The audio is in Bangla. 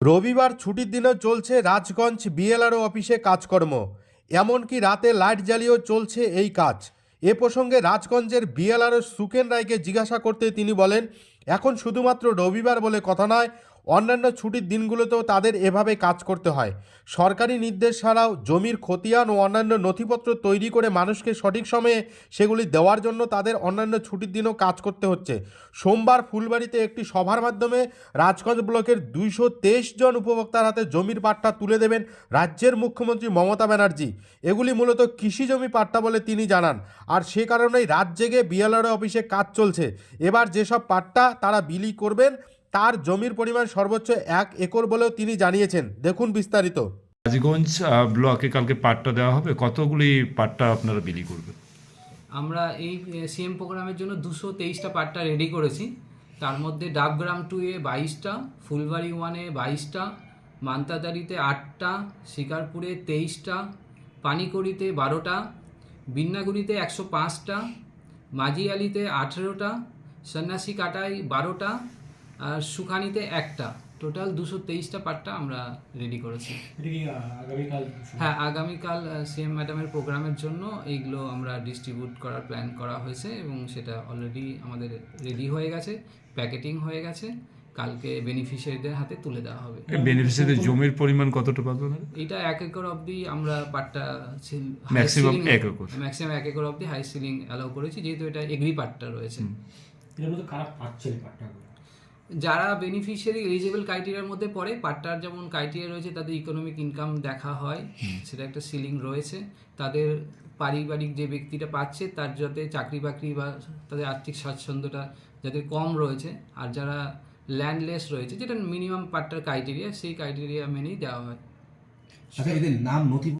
রবিবার ছুটির দিনেও চলছে রাজগঞ্জ বিএলআরও অফিসে কাজকর্ম। এমনকি রাতে লাইট জ্বালিয়েও চলছে এই কাজ। এ প্রসঙ্গে রাজগঞ্জের বিএলআরও সুকেন রায়কে জিজ্ঞাসা করতে তিনি বলেন, এখন শুধুমাত্র রবিবার বলে কথা নয় অন্যান্য ছুটির দিনগুলোতেও তাদের এভাবে কাজ করতে হয়। সরকারি নির্দেশ ছাড়াও জমির খতিয়ান ও অন্যান্য নথিপত্র তৈরি করে মানুষকে সঠিক সময়ে সেগুলি দেওয়ার জন্য তাদের অন্যান্য ছুটির দিনও কাজ করতে হচ্ছে। সোমবার ফুলবাড়িতে একটি সভার মাধ্যমে রাজগঞ্জ ব্লকের দুইশো তেইশ জন উপভোক্তার হাতে জমির পাট্টা তুলে দেবেন রাজ্যের মুখ্যমন্ত্রী মমতা ব্যানার্জি। এগুলি মূলত কৃষি জমি পাট্টা বলে তিনি জানান। আর সে কারণেই রাত জেগে বিএলআরও অফিসে কাজ চলছে। এবার যেসব পাট্টা তারা বিলি করবেন তার জমির পরিমাণ সর্বোচ্চ এক একর বলেও তিনি জানিয়েছেন। দেখুন বিস্তারিত। রাজগঞ্জ ব্লকে কালকে পাট্টা দেওয়া হবে। কতগুলি পাট্টা আপনারা বিলি করবেন? আমরা এই সিএম প্রোগ্রামের জন্য দুশো তেইশটা পার্টটা রেডি করেছি। তার মধ্যে ডাবগ্রাম টু এ বাইশটা ফুলবাড়ি ওয়ানে বাইশটা মান্তাদারিতে আটটা শিকারপুরে তেইশটা পানিকড়িতে বারোটা বিন্নাগুড়িতে একশো পাঁচটা মাঝিয়ালিতে আঠেরোটা সন্ন্যাসী কাটায় বারোটা আর সুখানিতে একটা। টোটাল দুশো তেইশটা পার্টটা আমরা রেডি করেছি। হ্যাঁ আগামীকাল সিএম ম্যাডামের প্রোগ্রামের জন্য এইগুলো আমরা ডিস্ট্রিবিউট করার প্ল্যান করা হয়েছে এবং সেটা অলরেডি আমাদের রেডি হয়ে গেছে প্যাকেটিং হয়ে গেছে। কালকে বেনিফিশিয়ারিদের হাতে তুলে দেওয়া হবে। বেনিফিসিয়ারিদের জমির পরিমাণ কতটা পাবে এটা এক একর অবধি আমরা পাটটা Maximum এক একর। ম্যাক্সিমাম এক একর অবধি হাই সিলিং অ্যালাউ করেছি যেহেতু এটা এগ্রি পাটটা রয়েছে এর মধ্যে খারাপ পাচ্ছে যারা বেনিফিশিয়ারি এলিজিবল ক্রাইটেরিয়ার মধ্যে পড়ে পাট্টার যেমন ক্রাইটেরিয়া রয়েছে তাদের ইকোনমিক ইনকাম দেখা হয়। সেটা একটা সিলিং রয়েছে। তাদের পারিবারিক যে ব্যক্তিটা পাচ্ছে তার যাতে চাকরি বাকরি বা তাদের আর্থিক স্বাচ্ছন্দ্যটা যাদের কম রয়েছে। আর যারা ল্যান্ডলেস রয়েছে যেটা মিনিমাম পাট্টার ক্রাইটেরিয়া সেই ক্রাইটেরিয়া মেনেই দেওয়া হয়। আচ্ছা এদের নাম নথি